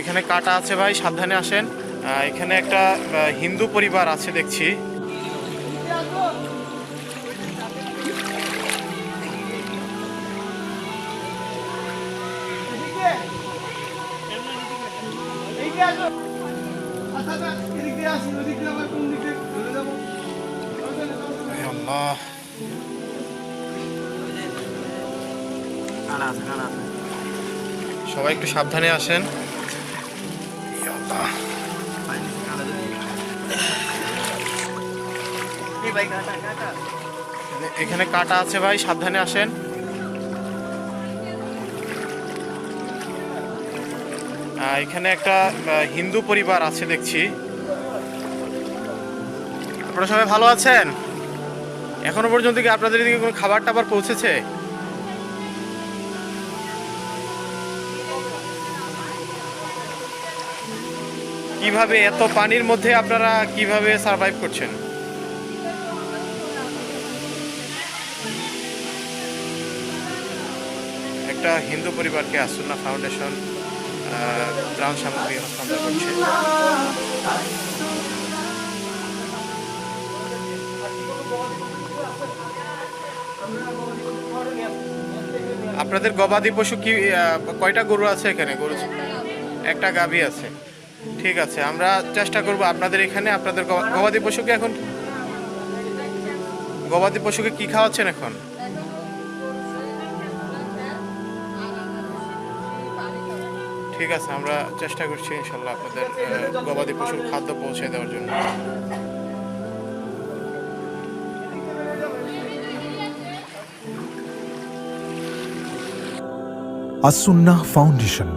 এখানে কাটা আছে ভাই, সাবধানে আসেন। এখানে একটা হিন্দু পরিবার আছে দেখছি। সবাই একটু সাবধানে আসেন। এখানে কাটা আছে ভাই, সাবধানে আসেন। এখানে একটা হিন্দু পরিবার আছে দেখছি। আপনারা সবাই ভালো আছেন? এখনও পর্যন্ত কি আপনাদের এদিকে কোনো খাবার টাবার পৌঁছেছে? কীভাবে এত পানির মধ্যে আপনারা কীভাবে সার্ভাইভ করছেন? একটা হিন্দু পরিবারকে আসুন্না ফাউন্ডেশন ত্রাণ সামগ্রী হস্তান্তর করছে। আপনাদের গবাদি পশু কি কয়টা গরু আছে এখানে? গরু একটা গাভী আছে। ঠিক আছে আমরা চেষ্টা করব আপনাদের এখানে আপনাদের গবাদি পশুকে এখন গবাদি পশুকে কি খাওয়াচ্ছেন এখন? ঠিক আছে আমরা চেষ্টা করছি ইনশাল্লাহ আপনাদের গবাদি পশুর খাদ্য পৌঁছে দেওয়ার জন্য। আসুন্নাহ ফাউন্ডেশন